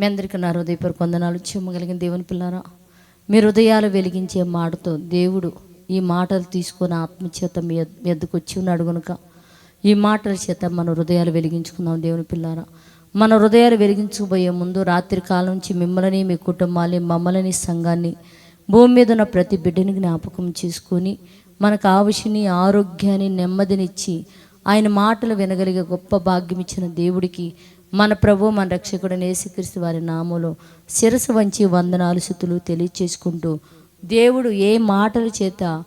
మీ అందరికీ నా హృదయపూర్వక వందనాలు. చెమ్మగలిగిన దేవుని పిల్లారా మీ హృదయాలు వెలిగించే మాటతో దేవుడు ఈ మాటలు తీసుకొని ఆత్మచేత మీ మీ ఎద్దుకు వచ్చి ఉన్నాడు కనుక ఈ మాటల చేత మన హృదయాలు వెలిగించుకుందాం దేవుని పిల్లారా. మన హృదయాలు వెలిగించుకుపోయే ముందు రాత్రి కాలం నుంచి మిమ్మల్ని మీ కుటుంబాన్ని మమ్మల్ని సంఘాన్ని భూమి మీద ఉన్న ప్రతి బిడ్డని జ్ఞాపకం చేసుకొని మనకు ఆవశ్యని ఆరోగ్యాన్ని నెమ్మదినిచ్చి ఆయన మాటలు వినగలిగే గొప్ప భాగ్యం ఇచ్చిన దేవుడికి మన ప్రభు మన రక్షకుడు నేసుక్రీస్తు వారి నామంలో శిరసు వంచి వందనాలు శుతులు తెలియచేసుకుంటూ దేవుడు ఏ మాటల చేత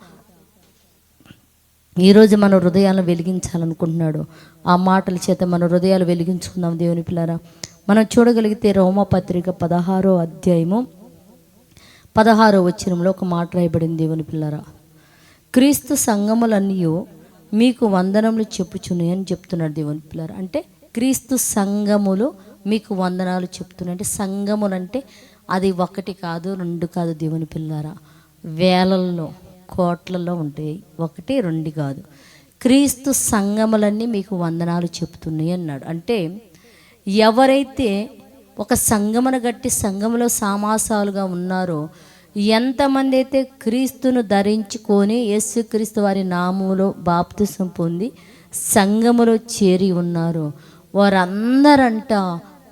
ఈరోజు మన హృదయాలను వెలిగించాలనుకుంటున్నాడు ఆ మాటల చేత మన హృదయాలు వెలిగించుకుందాం దేవుని పిల్లరా. మనం చూడగలిగితే రోమపత్రిక పదహారో అధ్యాయము పదహారో వచ్చినంలో ఒక మాట రాయబడింది దేవుని పిల్లరా. క్రీస్తు సంగములన్నీ మీకు వందనములు చెప్పుచున్నాయి అని చెప్తున్నాడు దేవుని పిల్లలు. అంటే క్రీస్తు సంఘములు మీకు వందనాలు చెప్తున్నాయి. అంటే సంఘములు అంటే అది ఒకటి కాదు రెండు కాదు దేవుని పిల్లారా. వేలల్లో కోట్లలో ఉంటాయి ఒకటి రెండు కాదు. క్రీస్తు సంఘములన్నీ మీకు వందనాలు చెప్తున్నాయి అన్నాడు. అంటే ఎవరైతే ఒక సంఘమును గట్టి సంఘములో సామాసాలుగా ఉన్నారో ఎంతమంది అయితే క్రీస్తును ధరించుకొని యేసుక్రీస్తు వారి నామములో బాప్తిసం పొంది సంఘములో చేరి ఉన్నారో వారందరంట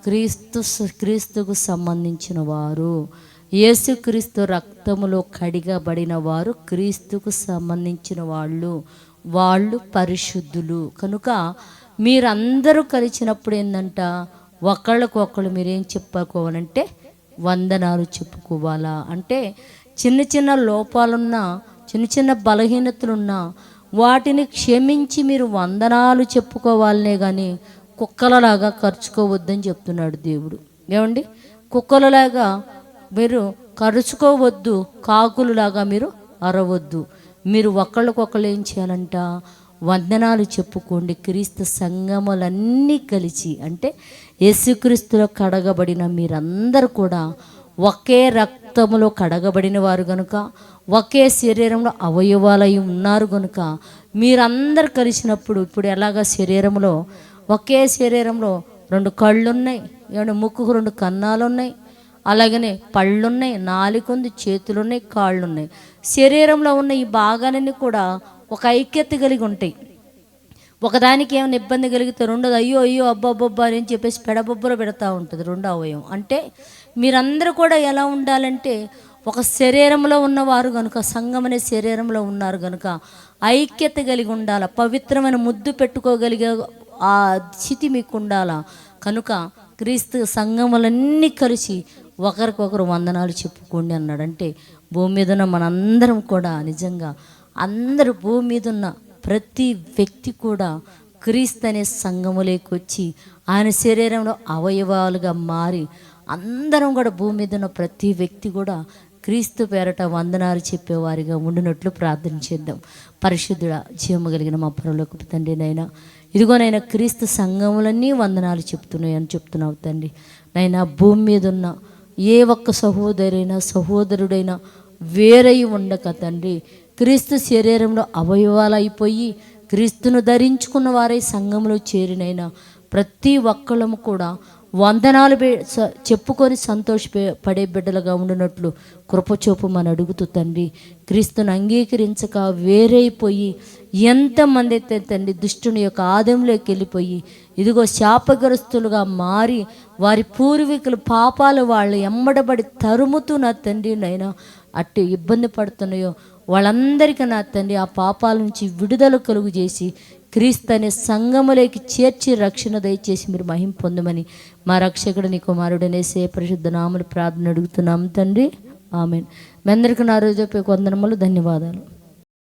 క్రీస్తు క్రీస్తుకు సంబంధించిన వారు. యేసుక్రీస్తు రక్తములో కడిగబడిన వారు క్రీస్తుకు సంబంధించిన వాళ్ళు వాళ్ళు పరిశుద్ధులు. కనుక మీరందరూ కలిసినప్పుడు ఏంటంట ఒకళ్ళకొకళ్ళు మీరేం చెప్పుకోవాలంటే వందనాలు చెప్పుకోవాలా? అంటే చిన్న చిన్న లోపాలున్నా చిన్న చిన్న బలహీనతలున్నా వాటిని క్షమించి మీరు వందనాలు చెప్పుకోవాలనే కానీ కుక్కలలాగా ఖర్చుకోవద్దని చెప్తున్నాడు దేవుడు. ఏమండి? కుక్కలలాగా మీరు ఖర్చుకోవద్దు కాకులలాగా మీరు అరవద్దు. మీరు ఒకళ్ళకొకళ్ళు ఏం చేయాలంట? వందనాలు చెప్పుకోండి. క్రీస్తు సంగములన్నీ కలిసి అంటే యేసుక్రీస్తులో కడగబడిన మీరందరూ కూడా ఒకే రక్తములో కడగబడిన వారు గనుక ఒకే శరీరంలో అవయవాలై ఉన్నారు గనుక మీరందరు కలిసినప్పుడు ఇప్పుడు ఎలాగ శరీరంలో ఒకే శరీరంలో రెండు కళ్ళున్నాయి రెండు ముక్కుకు రెండు కన్నాలు ఉన్నాయి అలాగనే పళ్ళున్నాయి నాలుగుంది చేతులున్నాయి కాళ్ళు ఉన్నాయి శరీరంలో ఉన్న ఈ భాగాలన్నీ కూడా ఒక ఐక్యత కలిగి ఉంటాయి. ఒకదానికి ఏమైనా ఇబ్బంది కలిగితే రెండోది అయ్యో అయ్యో అబ్బబ్బబ్బా అని చెప్పేసి పెడబొబ్బర పెడతా ఉంటుంది రెండో అవయవం. అంటే మీరందరూ కూడా ఎలా ఉండాలంటే ఒక శరీరంలో ఉన్నవారు కనుక సంఘం అనే శరీరంలో ఉన్నారు కనుక ఐక్యత కలిగి ఉండాల పవిత్రమైన ముద్దు పెట్టుకోగలిగే ఆ స్థితి మీకు ఉండాలా. కనుక క్రీస్తు సంఘములన్నీ కలిసి ఒకరికొకరు వందనాలు చెప్పుకోండి అన్నాడంటే భూమి మీద ఉన్న మనందరం కూడా నిజంగా అందరూ భూమి మీద ఉన్న ప్రతి వ్యక్తి కూడా క్రీస్తు అనే సంఘములోకి వచ్చి ఆయన శరీరంలో అవయవాలుగా మారి అందరం కూడా భూమి మీద ఉన్న ప్రతి వ్యక్తి కూడా క్రీస్తు పేరట వందనాలు చెప్పేవారిగా ఉండినట్లు ప్రార్థన చేద్దాం. పరిశుద్ధుడ జీవము కలిగిన మా పరలోకి తండ్రి నైనా ఇదిగోనైనా క్రీస్తు సంఘములన్నీ వందనాలు చెప్తున్నాయి అని చెప్తున్నావు తండ్రి. నైనా భూమి మీద ఉన్న ఏ ఒక్క సహోదరైనా సహోదరుడైనా వేరై ఉండక తండ్రి క్రీస్తు శరీరంలో అవయవాలు అయిపోయి క్రీస్తును ధరించుకున్న వారై సంఘంలో చేరినైనా ప్రతి ఒక్కళ్ళము కూడా వందనాలు స- చెప్పుకొని సంతోష పడే బిడ్డలుగా ఉండినట్లు కృపచూపు మన అడుగుతూ తండ్రి. క్రీస్తును అంగీకరించక వేరైపోయి ఎంతమంది అయితే తండ్రి దుష్టుని యొక్క ఆదంలోకి వెళ్ళిపోయి ఇదిగో శాపగ్రస్తులుగా మారి వారి పూర్వీకులు పాపాలు వాళ్ళు ఎమ్మడబడి తరుముతూ నా తండ్రి నైనా అట్టు ఇబ్బంది పడుతున్నాయో వాళ్ళందరికీ నా తండ్రి ఆ పాపాల నుంచి విడుదల కలుగు చేసి క్రీస్తు అనే సంఘములోకి చేర్చి రక్షణ దయచేసి మీరు మహిం పొందమని మా రక్షకుడు నీ కుమారుడనేసే పరిశుద్ధ నామలు ప్రార్థన అడుగుతున్నాం తండ్రి. ఆమె మీ అందరికీ నా రోజు కొందనములు ధన్యవాదాలు.